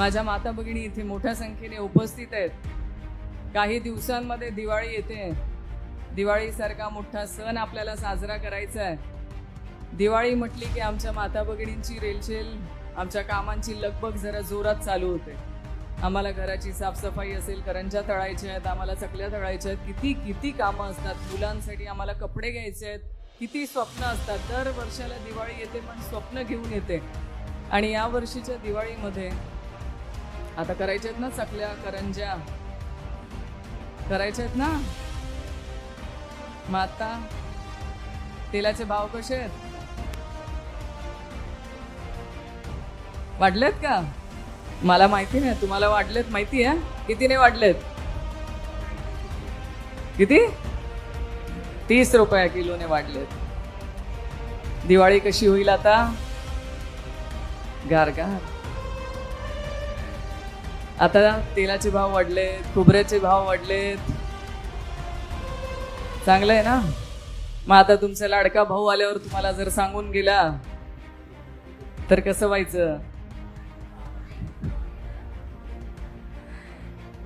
माझ्या माता भगिनी इथे मोठ्या संख्येने उपस्थित आहेत. काही दिवसांमध्ये दिवाळी येते. दिवाळीसारखा मोठा सण आपल्याला साजरा करायचा आहे. दिवाळी म्हटली की आमच्या माता भगिनींची रेलचेल आमच्या कामांची लगबग जरा जोरात चालू होते. आम्हाला घराची साफसफाई असेल करंजा तळायच्या आहेत आम्हाला चकल्या तळायच्या आहेत किती किती कामं असतात मुलांसाठी आम्हाला कपडे घ्यायचे आहेत किती स्वप्न असतात. दर वर्षाला दिवाळी येते पण स्वप्न घेऊन येते. आणि या वर्षीच्या दिवाळीमध्ये आता करायच्या आहेत ना चकल्या करंज्या. करायच्या आहेत ना? मग आता तेलाचे भाव कसे आहेत? वाढलेत का? मला माहिती नाही. तुम्हाला वाढलेत माहिती आहे? कितीने वाढलेत? किती? तीस रुपया किलोने वाढलेत. दिवाळी कशी होईल आता? गार गार आता तेलाचे भाव वाढलेत खोबऱ्याचे भाव वाढलेत चांगलं आहे ना? मग आता तुमचा लाडका भाऊ आल्यावर तुम्हाला जर सांगून गेला तर कसं व्हायचं?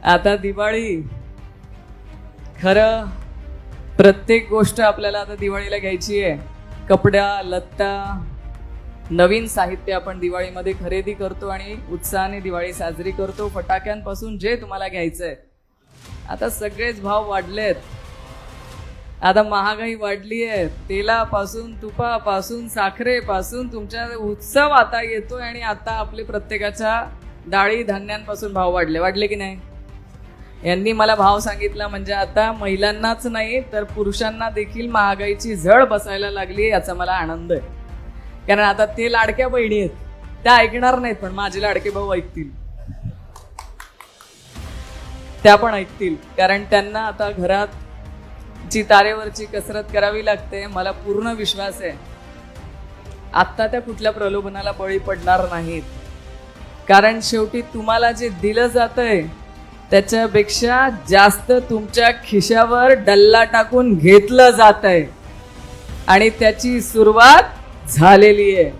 आता दिवाळी. खरं प्रत्येक गोष्ट आपल्याला आता दिवाळीला घ्यायची आहे. कपड्या लत्ता नवीन साहित्य आपण दिवाळीमध्ये खरेदी करतो आणि उत्साहाने दिवाळी साजरी करतो. फटाक्यांपासून जे तुम्हाला घ्यायचं आहे आता सगळेच भाव वाढलेत. आता महागाई वाढली आहे तेलापासून तुपापासून साखरेपासून तुमच्या उत्सव आता येतोय आणि आता आपले प्रत्येकाच्या डाळी धान्यांपासून भाव वाढले. वाढले की नाही? यांनी मला भाव सांगितला म्हणजे आता महिलांनाच नाही तर पुरुषांना देखील महागाईची झळ बसायला लागली याचा मला आनंद आहे. कारण आता ते लाडक्या बहिणी आहेत. त्या ऐकणार नाहीत पण माझे लाडके भाऊ ऐकतील. त्या पण ऐकतील. कारण त्यांना आता घरात जी तारेवरची कसरत करावी लागते मला पूर्ण विश्वास आहे. आत्ता त्या कुठल्या प्रलोभनाला बळी पडणार नाहीत. कारण शेवटी तुम्हाला जे दिलं जातंय त्याच्यापेक्षा जास्त तुमच्या खिशावर डल्ला टाकून घेतलं जात आहे आणि त्याची सुरुवात झालेली आहे.